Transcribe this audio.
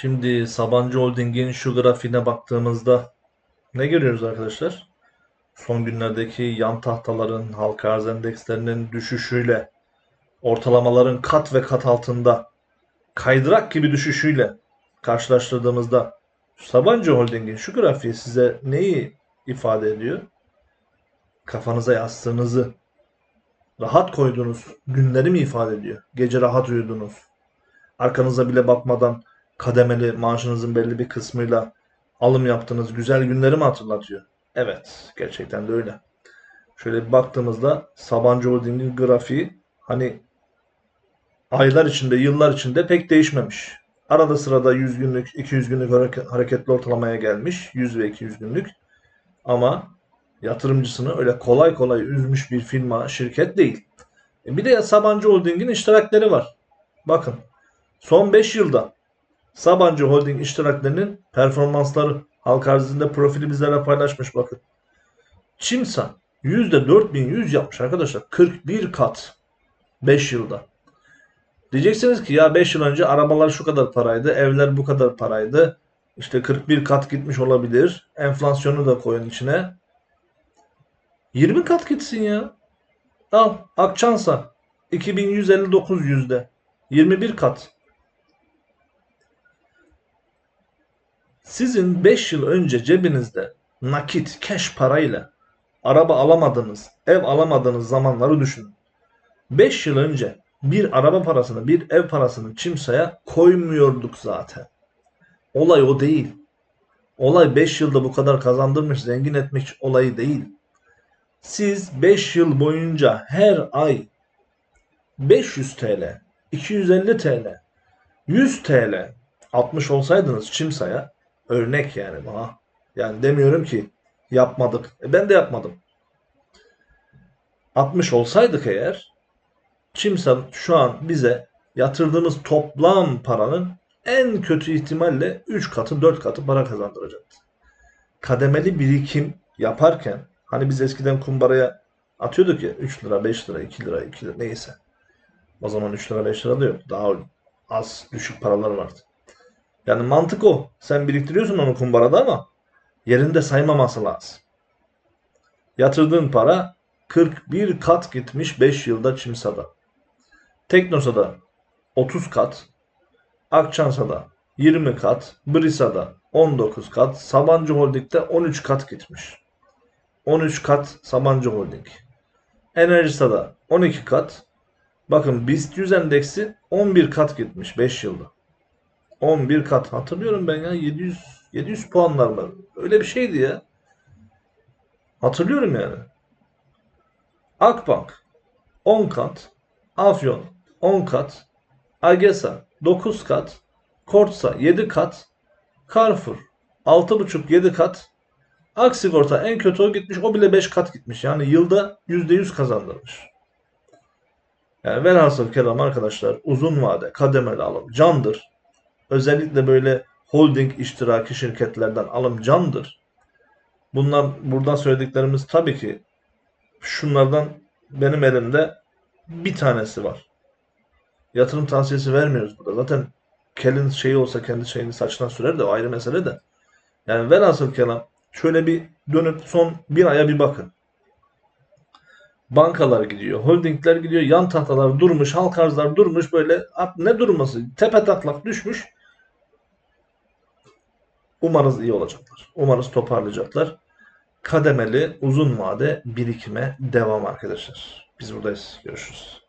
Şimdi Sabancı Holding'in şu grafiğine baktığımızda ne görüyoruz arkadaşlar? Son günlerdeki yan tahtaların, halka arz endekslerinin düşüşüyle, ortalamaların kat ve kat altında, kaydırak gibi düşüşüyle karşılaştırdığımızda Sabancı Holding'in şu grafiği size neyi ifade ediyor? Kafanıza yastığınızı rahat koyduğunuz günleri mi ifade ediyor? Gece rahat uyudunuz. Arkanıza bile bakmadan kademeli maaşınızın belli bir kısmıyla alım yaptığınız güzel günleri mi hatırlatıyor? Evet, gerçekten de öyle. Şöyle bir baktığımızda Sabancı Holding'in grafiği hani aylar içinde, yıllar içinde pek değişmemiş. Arada sırada 100 günlük, 200 günlük hareket- hareketli ortalamaya gelmiş. 100 ve 200 günlük. Ama yatırımcısını öyle kolay kolay üzmüş bir firma, şirket değil. E bir de Sabancı Holding'in iştirakleri var. Bakın son 5 yılda Sabancı Holding iştiraklerinin performansları halk arzında profili bizlere paylaşmış bakın. Çimsa %4100 yapmış arkadaşlar. 41 kat 5 yılda. Diyeceksiniz ki ya 5 yıl önce arabalar şu kadar paraydı, evler bu kadar paraydı. İşte 41 kat gitmiş olabilir. Enflasyonu da koyun içine. 20 kat gitsin ya. Al Akçansa 2159 yüzde. 21 kat. Sizin 5 yıl önce cebinizde nakit, cash parayla araba alamadığınız, ev alamadığınız zamanları düşünün. 5 yıl önce bir araba parasını, bir ev parasını çimsaya koymuyorduk zaten. Olay o değil. Olay 5 yılda bu kadar kazandırmış, zengin etmiş olayı değil. Siz 5 yıl boyunca her ay 500 TL, 250 TL, 100 TL 60 olsaydınız çimsaya örnek yani bana. Yani demiyorum ki yapmadık. E ben de yapmadım. 60 olsaydık eğer Çimsa şu an bize yatırdığımız toplam paranın en kötü ihtimalle 3 katı 4 katı para kazandıracaktı. Kademeli birikim yaparken hani biz eskiden kumbaraya atıyorduk ya 3 lira 5 lira 2 lira 2 lira neyse. O zaman 3 lira 5 lira da yok. Daha az düşük paralar vardı. Yani mantık o. Sen biriktiriyorsun onu kumbarada ama yerinde saymaması lazım. Yatırdığın para 41 kat gitmiş 5 yılda Çimsa'da. Teknosa'da 30 kat, Akçansa'da 20 kat, Brisa'da 19 kat, Sabancı Holding'de 13 kat gitmiş. 13 kat Sabancı Holding. Enerjisa'da 12 kat. Bakın BIST 100 endeksi 11 kat gitmiş 5 yılda. 11 kat. Hatırlıyorum ben ya 700 700 puanlar mı? Öyle bir şeydi ya. Hatırlıyorum yani. Akbank 10 kat. Afyon 10 kat. Agesa 9 kat. Kortsa 7 kat. Carrefour 6,5-7 kat. Aksigorta en kötü o gitmiş. O bile 5 kat gitmiş. Yani yılda %100 kazandırmış. Yani velhasıl kelam arkadaşlar uzun vade kademeli alım candır. Özellikle böyle holding iştiraki şirketlerden alım candır. Bunlar buradan söylediklerimiz tabii ki şunlardan benim elimde bir tanesi var. Yatırım tavsiyesi vermiyoruz burada. Zaten kelin şeyi olsa kendi şeyini saçına sürer de o ayrı mesele de. Yani velhasıl kelam şöyle bir dönüp son bir aya bir bakın. Bankalar gidiyor, holdingler gidiyor, yan tahtalar durmuş, halk arzlar durmuş böyle ne durması? Tepe taklak düşmüş. Umarız iyi olacaklar. Umarız toparlayacaklar. Kademeli uzun vade birikime devam arkadaşlar. Biz buradayız. Görüşürüz.